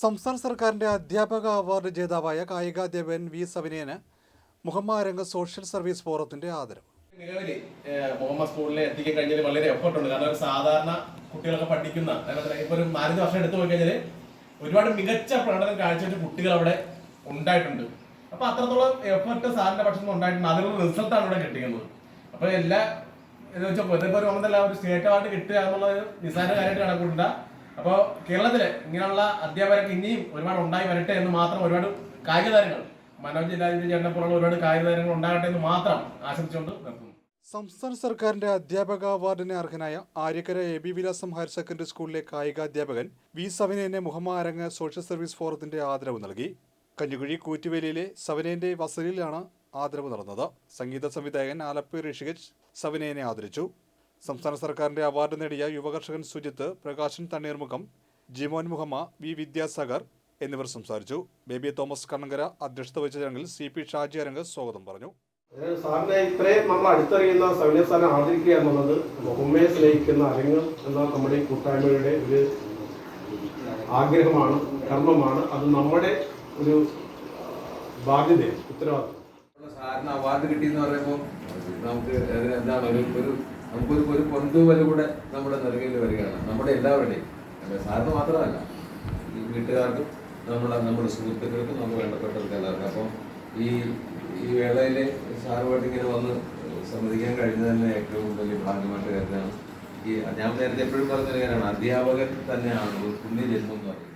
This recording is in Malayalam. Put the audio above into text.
സംസ്ഥാന സർക്കാരിന്റെ അധ്യാപക അവാർഡ് ജേതാവായ കായികാധ്യാപകൻ വി സവിനയന് മുഹമ്മാരംഗ സോഷ്യൽ സർവീസ് ഫോറത്തിന്റെ ആദരവ് നിലവിൽ മുഹമ്മദ് സ്കൂളിൽ എത്തിക്കാൻ കഴിഞ്ഞാൽ വളരെ എഫർട്ട് ഉണ്ട് കാരണം സാധാരണ കുട്ടികളൊക്കെ പഠിക്കുന്ന ഇപ്പോൾ ഒരു നാലഞ്ച് വർഷം എടുത്തു പോയി കഴിഞ്ഞാൽ ഒരുപാട് മികച്ച പ്രകടനം കാഴ്ചവെച്ച കുട്ടികൾ അവിടെ ഉണ്ടായിട്ടുണ്ട്. അപ്പൊ അത്രത്തോളം എഫർട്ട് സാറിന്റെ പക്ഷത്ത് ഉണ്ടായിട്ടുണ്ട്. അതിനുള്ള റിസൾട്ടാണ് ഇവിടെ കിട്ടിക്കുന്നത് അപ്പൊ എല്ലാ എന്ന് വെച്ചാൽ ഒരു ഒരു സ്റ്റേറ്റ് അവാർഡ് കിട്ടുക എന്നുള്ളത് നിസ്സാര കാര്യമായിട്ട് കണക്കൂട്ടണ്ട അപ്പോൾ കേരളത്തിലെ ഇങ്ങനെയുള്ള അധ്യാപകർക്ക് ഇനിയും ഒരുപാട് ഉണ്ടായി വരട്ടെ എന്ന് മാത്രം ഒരുപാട് കായിക താരങ്ങൾ മനോജ് ജില്ലാജിന്റെ ചേട്ടനെ പോലുള്ള ഒരുപാട് കായിക താരങ്ങൾ ഉണ്ടാകട്ടെ എന്ന് മാത്രം ആശംസിച്ചുകൊണ്ട് നിർത്തുന്നു. സംസ്ഥാന സർക്കാരിന്റെ അധ്യാപക അവാർഡിന് അർഹനായ ആര്യക്കര എ ബി വിലാസം ഹയർ സെക്കൻഡറി സ്കൂളിലെ കായികാധ്യാപകൻ വി സവനേനെ മുഹമ്മാരംഗ സോഷ്യൽ സർവീസ് ഫോറത്തിന്റെ ആദരവ് നൽകി. കഞ്ഞുകുഴി കൂറ്റുവേലിയിലെ സവനേന്റെ വസതിയിലാണ് ആദരവ് നടന്നത്. സംഗീത സംവിധായകൻ ആലപ്പി ഋഷികേഷ് സവനേനെ ആദരിച്ചു. സംസ്ഥാന സർക്കാരിന്റെ അവാർഡ് നേടിയ യുവകർഷകൻ സുജിത്ത് പ്രകാശൻ തണ്ണീർമുഖം ജിമോൻ മുഹമ്മ വി വിദ്യാസാഗർ എന്നിവർ സംസാരിച്ചു. ബേബി തോമസ് കണ്ണങ്കര അധ്യക്ഷത വഹിച്ച ചടങ്ങിൽ സി പി ഷാജി അരംഗ് സ്വാഗതം പറഞ്ഞു. സാറിനെ ഇത്രയും നമ്മൾ അടുത്തറിയുന്ന സൗമ്യ സാറിനെ ആദരിക്കുക എന്നുള്ളത് മുഹമ്മയെ സ്നേഹിക്കുന്ന അരങ്ങ് എന്ന നമ്മുടെ ഈ കൂട്ടായ്മയുടെ ഒരു ആഗ്രഹമാണ് കർമ്മമാണ്. അത് നമ്മുടെ ഒരു ബാധ്യതയാണ്. ഉത്തരവാദിത്വം. സാറിന് അവാർഡ് കിട്ടിയെന്ന് പറയുമ്പോൾ നമുക്ക് എന്താണ് ഒരു നമുക്കൊരു ഒരു പൊന്തുവൽ കൂടെ നമ്മുടെ നൽകേണ്ടി വരികയാണ്. നമ്മുടെ എല്ലാവരുടെയും. സാറിന് മാത്രമല്ല. ഈ വീട്ടുകാർക്കും നമ്മളെ നമ്മുടെ സുഹൃത്തുക്കൾക്കും നമുക്ക് വേണ്ടപ്പെട്ടവർക്ക് എല്ലാവർക്കും അപ്പം ഈ ഈ വേളയിൽ സാറുമായിട്ട് ഇങ്ങനെ വന്ന് സംവദിക്കാൻ കഴിഞ്ഞത് തന്നെ ഏറ്റവും വലിയ ഭാഗ്യമായിട്ട് കരുതാണ് ഈ ഞാൻ നേരത്തെ എപ്പോഴും പറഞ്ഞ കാര്യമാണ്. അധ്യാപകൻ തന്നെയാണ് ഒരു പുണ്യജന്മം എന്ന് പറയുന്നത്.